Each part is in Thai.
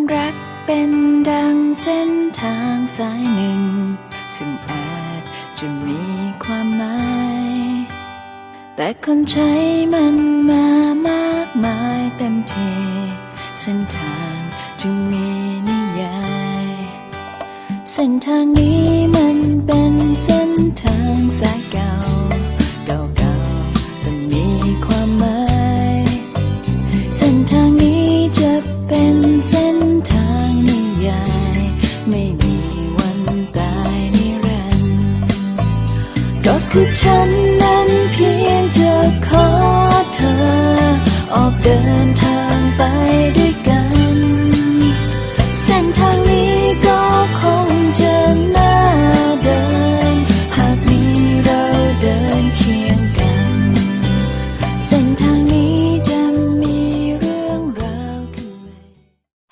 ความรักเป็นดังเส้นทางสายหนึ่ง ซึ่งอาจจะมีความหมาย แต่คนใช้มันมามากมายเต็มทีเส้นทางจึงมีนิยาย เส้นทางนี้มันเป็นเส้นทางสายเก่า คือฉันนั้นเพียงจะขอเธอ ออกเดินทางไปด้วยกัน เส้นทางนี้ก็คงจะน่าเดิน หากมีเราเดินเคียงกัน เส้นทางนี้จะมีเรื่องราวขึ้นใหม่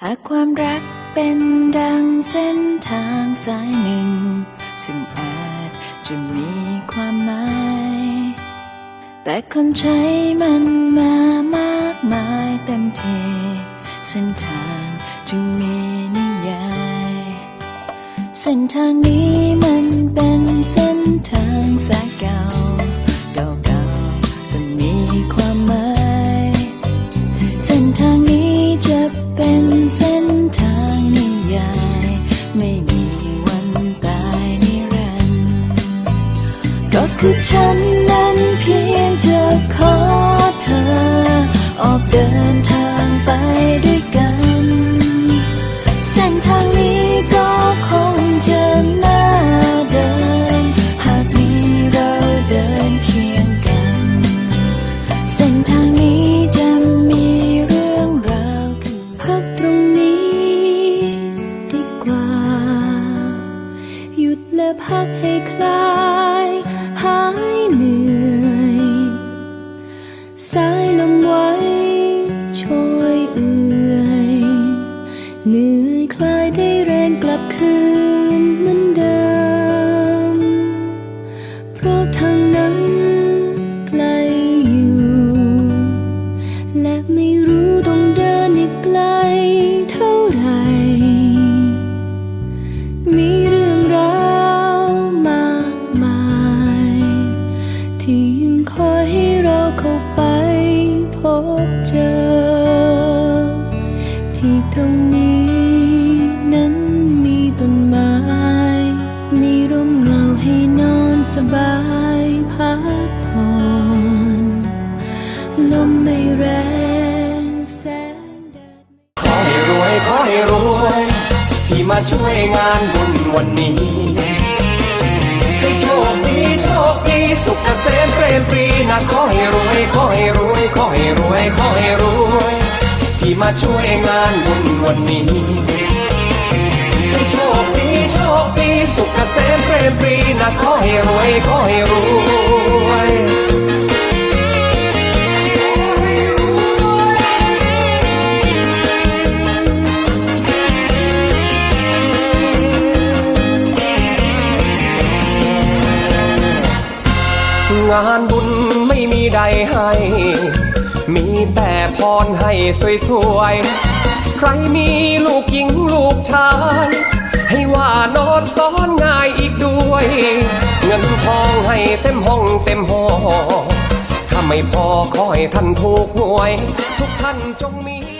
หากความรักเป็นดังเส้นทางสายหนึ่ง ซึ่งอาจจะมี ความหมาย แต่คนใช้มันมามากมายเต็มทีเส้นทางจึงมีนิยายเส้นทางนี้มันเป็นเส้นทางสายเก่าือฉันนั้นเพียงจะขอเธอ ออกเดินทางไปด้วยกัน เส้นทางนี้ก็คงจะน่าเดิน หากมีเราเดินเคียงกัน เส้นทางนี้จะมีเรื่องราวขึ้นพักตรงนี้ดีกว่า หยุดและพักให้คลาย เหนื่อยคลายได้แรงกลับคืนเหมือนเดิม เพราะทางนั้นไกลอยู่ และไม่รู้ต้องเดินอีกไกลเท่าไหร่ มีเรื่องราวมากมาย ที่ยังคอยให้เราเข้าไปพบเจอ ตรงนี้นั้นมีต้นไม้ มีร่มเงาให้นอนสบายพักผ่อนลมไม่แรงแสงแดดขอให้รวยขอให้รวย ที่มาช่วยงานบุญวันนี้ ให้โชคดีโชคดีสุขเกษมเปรมปรีนะขอให้รวยขอให้รวยขอให้รวยขอให้รวย มาช่วยงานบุญวันนี้ให้โชคดีโชคดีสุขเกษมเปรมปรีนะขอให้รวยขอให้รวยงานบุญไม่มีใดให้ มีแต่พรให้สวยๆ ใครมีลูกหญิงลูกชาย ให้ว่านอนซ้อนง่ายอีกด้วย เงินทองให้เต็มห้องเต็มหอ ถ้าไม่พอขอให้ท่านถูกหวย ทุกท่านจงมี